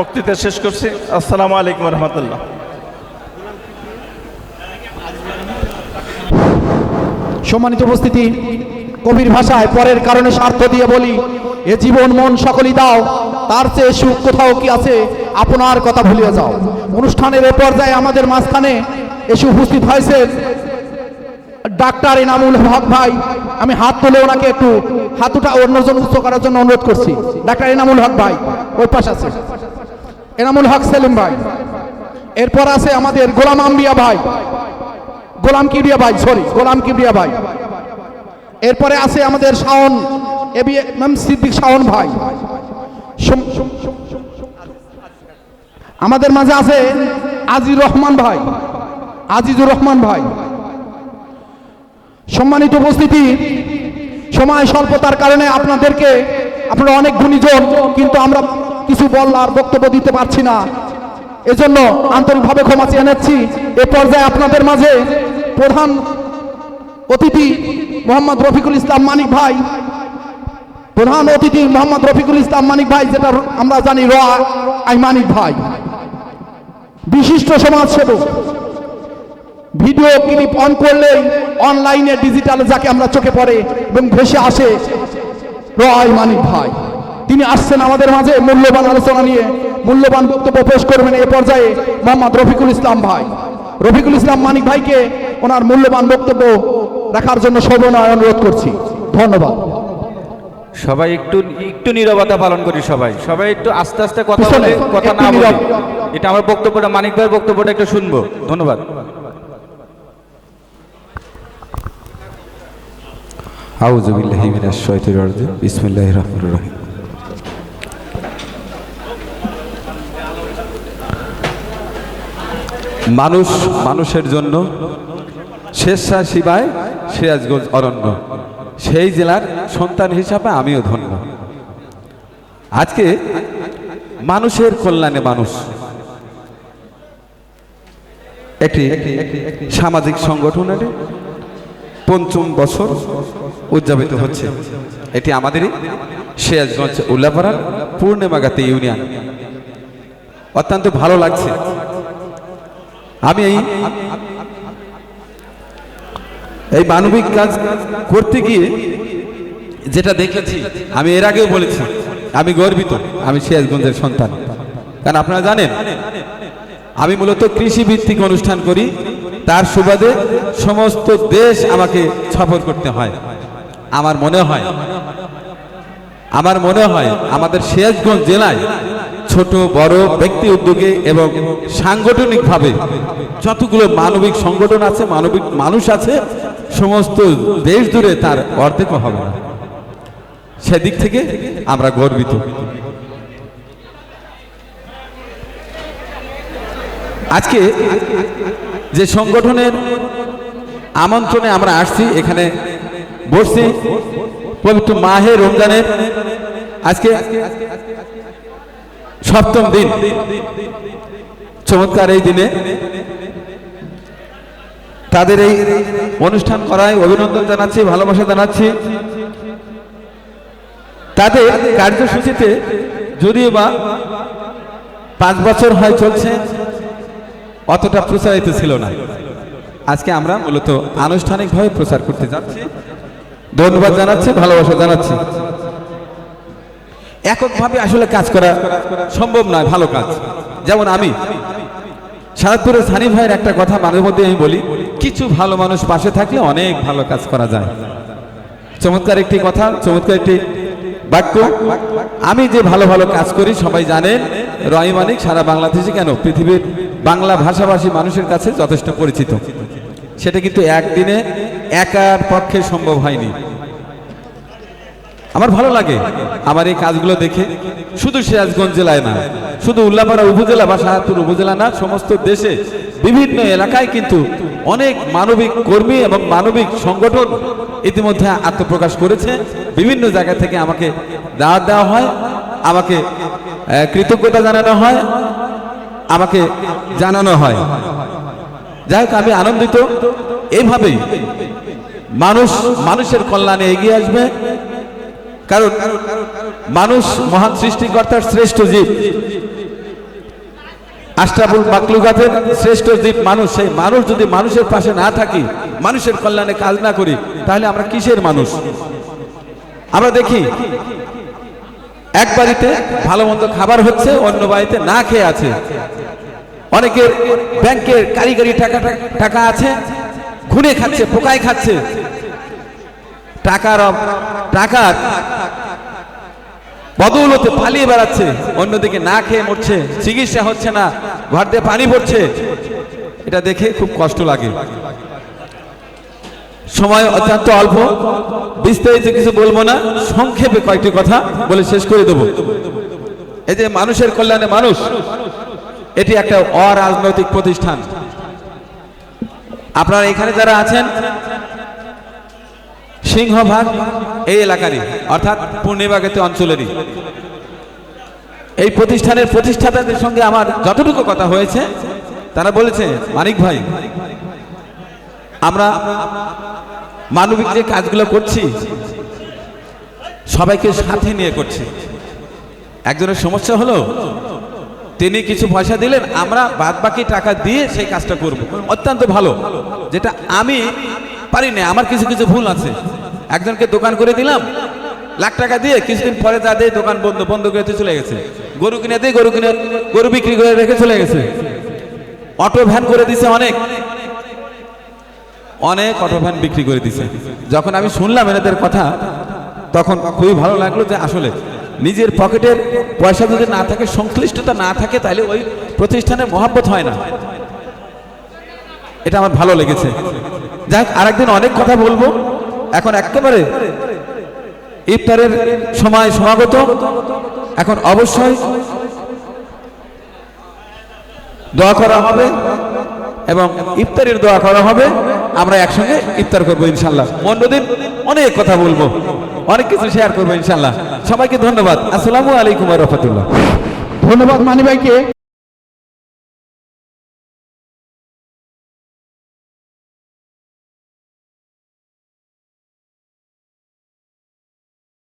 বক্তৃতা শেষ করছি। আসসালামু আলাইকুম রহমতুল্লাহ। সম্মানিত উপস্থিতি, কবির ভাষায় পরের কারণে স্বার্থ দিয়ে বলি, এ জীবন মন সকলই দাও, তার চেয়ে সুখ কোথাও কি আছে, আপনার কথা ভুলিয়ে যাও। অনুষ্ঠানের এ পর্যায়ে আমাদের মাঝখানে এসে উপস্থিত হয়েছে ডাক্তার এনামুল হক ভাই। আমি হাত তুলে ওনাকে একটু হাতুটা অন্যজন উচ্চ করার জন্য অনুরোধ করছি। ডাক্তার এনামুল হক ভাই, ওই পাশ আছে। এনামুল হক সেলিম ভাই। এরপর আছে আমাদের গোলাম আম্বিয়া ভাই। গোলাম কিবরিয়া ভাই সরি গোলাম কিবরিয়া ভাই। এরপরে আছে আমাদের শাওন এম সিদ্দিক শাওন ভাই। আমাদের মাঝে আছে আজিজুর রহমান ভাই। আজিজুর রহমান ভাই। সম্মানিত উপস্থিতি, সময় স্বল্পতার কারণে আপনাদেরকে, আপনারা অনেক গুণীজন, কিন্তু আমরা কিছু বলার বক্তব্য দিতে পারছি না। এজন্য আন্তরিকভাবে ক্ষমা চেয়ে নিচ্ছি। এ পর্যায়ে আপনাদের মাঝে প্রধান অতিথি মোহাম্মদ রফিকুল ইসলাম মানিক ভাই, প্রধান অতিথি মোহাম্মদ রফিকুল ইসলাম মানিক ভাই, যেটা আমরা জানি র আই মানিক ভাই। বিশিষ্ট সমাজসেবক। ভিডিও ক্লিপ অন করলেই অনলাইনে ডিজিটালে যাকে আমরা চোখে পড়ে এবং ভেসে আসে রয় মানিক ভাই। তিনি আসছেন আমাদের মাঝে মূল্যবান আলোচনা নিয়ে মূল্যবান বক্তব্য পেশ করবেন এ পর্যায়ে মোহাম্মদ রফিকুল ইসলাম ভাই। রফিকুল ইসলাম মানিক ভাইকে ওনার মূল্যবান বক্তব্য রাখার জন্য সর্বনয় অনুরোধ করছি। ধন্যবাদ। সবাই একটু একটু নীরবতা পালন করি সবাই। সবাই একটু আস্তে আস্তে কথা বলে কথা না বলি। এটা আমার বক্তব্যটা মানিক ভাইয়ের বক্তব্যটা একটু শুনব। ধন্যবাদ। আউযু বিল্লাহি মিনাশ শাইতানির রাজিম। বিসমিল্লাহির রহমানির রহিম। মানুষ মানুষের জন্য স্বেচ্ছাসেবায় সিরাজগঞ্জ অরণ্য। সেই জেলার সন্তান হিসাবে আমিও ধন্য। আজকে মানুষের কল্যাণে মানুষ। একটি সামাজিক সংগঠনের পঞ্চম বছর উদযাপিত হচ্ছে। এটি আমাদেরই সিরাজগঞ্জ উল্লাপাড়ার পূর্ণিমাগাতি ইউনিয়ন। অত্যন্ত ভালো লাগছে। আমি এই এই মানবিক কাজ করতে গিয়ে যেটা দেখেছি, আমি এর আগেও বলেছি, আমি গর্বিত, আমি সিরাজগঞ্জের সন্তান। কারণ আপনারা জানেন, আমি মূলত কৃষি ভিত্তিক অনুষ্ঠান করি, তার সুবাদে সমস্ত দেশ আমাকে সফর করতে হয়। আমার মনে হয়, আমার মনে হয়, আমাদের সিরাজগঞ্জ জেলায় ছোট, বড় ব্যক্তি উদ্যোগে এবং সাংগঠনিকভাবে যতগুলো মানবিক সংগঠন আছে, মানবিক মানুষ আছে, সমস্ত দেশ জুড়ে তার অর্ধেকও হবে না। সেদিক থেকে আমরা গর্বিত। আজকে যে সংগঠনের আমন্ত্রণে আমরা আসছি, এখানে বসছি পবিত্র মাহে রমজানের। আজকে সপ্তম দিন। চমৎকার এই দিনে তাদের এই অনুষ্ঠান করায় অভিনন্দন জানাচ্ছি, ভালোবাসা জানাচ্ছি। তাদের কার্যসূচিতে যদিও বা পাঁচ বছর হয় চলছে, অতটা প্রচারিত ছিল না। আজকে আমরা মূলত আনুষ্ঠানিকভাবে প্রচার করতে যাচ্ছি। ধন্যবাদ জানাচ্ছি, ভালোবাসা জানাচ্ছি। এককভাবে আসলে কাজ করা সম্ভব নয়, ভালো কাজ। যেমন আমি সারাদপুরের সানি ভাইয়ের একটা কথা মাঝে মধ্যে আমি বলি, কিছু ভালো মানুষ পাশে থাকলে অনেক ভালো কাজ করা যায়। চমৎকার একটি কথা, চমৎকার একটি বাক্য। আমি যে ভালো ভালো কাজ করি, সবাই জানেন রয় মানিক সারা বাংলাদেশে কেন? পৃথিবীর বাংলা ভাষাভাষী মানুষের কাছে যথেষ্ট পরিচিত। সেটা কিন্তু একদিনে একার পক্ষে সম্ভব হয়নি। আমার ভালো লাগে। আমার এই কাজগুলো দেখে। শুধু সিরাজগঞ্জ জেলায় না, শুধু উল্লাপাড়া উপজেলা বা সাহাপুর উপজেলা না, সমস্ত দেশে বিভিন্ন এলাকায় কিন্তু অনেক মানবিক কর্মী এবং মানবিক সংগঠন ইতিমধ্যে আত্মপ্রকাশ করেছে। বিভিন্ন জায়গা থেকে আমাকে দাওয়াত দেওয়া হয়, আমাকে কৃতজ্ঞতা জানানো হয়, আমাকে জানানো হয়। যাই হোক, আমি আনন্দিত। এইভাবেই মানুষ মানুষের কল্যাণে এগিয়ে আসবে। কারণ মানুষ মহান সৃষ্টিকর্তার শ্রেষ্ঠ জীব। আশরাফুল মাকলুকাতের শ্রেষ্ঠ জীব মানুষ, সেই মানুষ যদি মানুষের পাশে না থাকি, মানুষের কল্যাণে কাজ না করি, তাহলে আমরা কিসের মানুষ? আমরা দেখি, এক বাড়িতে ভালো মন্দ খাবার হচ্ছে, অন্য বাড়িতে না খেয়ে আছে। অনেকের ব্যাংকের কারিগরি টাকা টাকা আছে ঘুরে খাচ্ছে, পোকায় খাচ্ছে। টাকার টাকার বদৌলতে পালিয়ে বেড়াচ্ছে। অন্যদিকে না খেয়ে মরছে, চিকিৎসা হচ্ছে না, ঘর দিয়ে পানি পড়ছে। এটা দেখে খুব কষ্ট লাগে। সময় অত্যন্ত অল্প। বিস্তারিত কিছু বলব না। সংক্ষেপে কয়েকটি কথা বলে শেষ করে দেব। এই যে মানুষের কল্যাণে মানুষ, এটি একটা অরাজনৈতিক প্রতিষ্ঠান। আপনারা এখানে যারা আছেন সিংহভাগ এই এলাকারই, অর্থাৎ পূর্ণিমাগেতে অঞ্চলেরই। এই প্রতিষ্ঠানের প্রতিষ্ঠাতাদের সঙ্গে আমার যতটুকু কথা হয়েছে, তারা বলেছে, মানিক ভাই, আমরা মানবিক যে কাজগুলো করছি, সবাইকে সাথে নিয়ে করছি। একজনের সমস্যা হলো, তিনি কিছু পয়সা দিলেন, আমরা বাদ বাকি টাকা দিয়ে সেই কাজটা করব। অত্যন্ত ভালো, যেটা আমি পারি না আমার কিছু কিছু ভুল আছে। একজনকে দোকান করে দিলাম, লাখ টাকা দিয়ে কিছুদিন পরে যা দিয়ে দোকান বন্ধ বন্ধ করে চলে গেছে। গরু কিনে দিয়ে, গরু কিনে, গরু বিক্রি করে রেখে চলে গেছে। অটো ভ্যান করে দিছে অনেক। অনেক অটো ভ্যান বিক্রি করে দিছে। যখন আমি শুনলাম এনাদের কথা, তখন খুবই ভালো লাগল যে আসলে নিজের পকেটের পয়সা যদি না থাকে, সংশ্লিষ্টতা না থাকে, তাহলে ওই প্রতিষ্ঠানের মহাব্বত হয় না। এটা আমার ভালো লেগেছে। যাক, আরেকদিন অনেক কথা বলব। এখন একেবারে ইফতারের সময় সমাগত। এখন অবশ্যই দোয়া করা হবে এবং ইফতারের দোয়া করা হবে। আমরা একসঙ্গে ইফতার করব ইনশাল্লাহ অন্যদিন অনেক কথা বলব। অনেক কিছু শেয়ার করব ইনশাল্লাহ সবাইকে ধন্যবাদ। আসসালামু আলাইকুম রহমতুল্লাহ। ধন্যবাদ মানি ভাইকে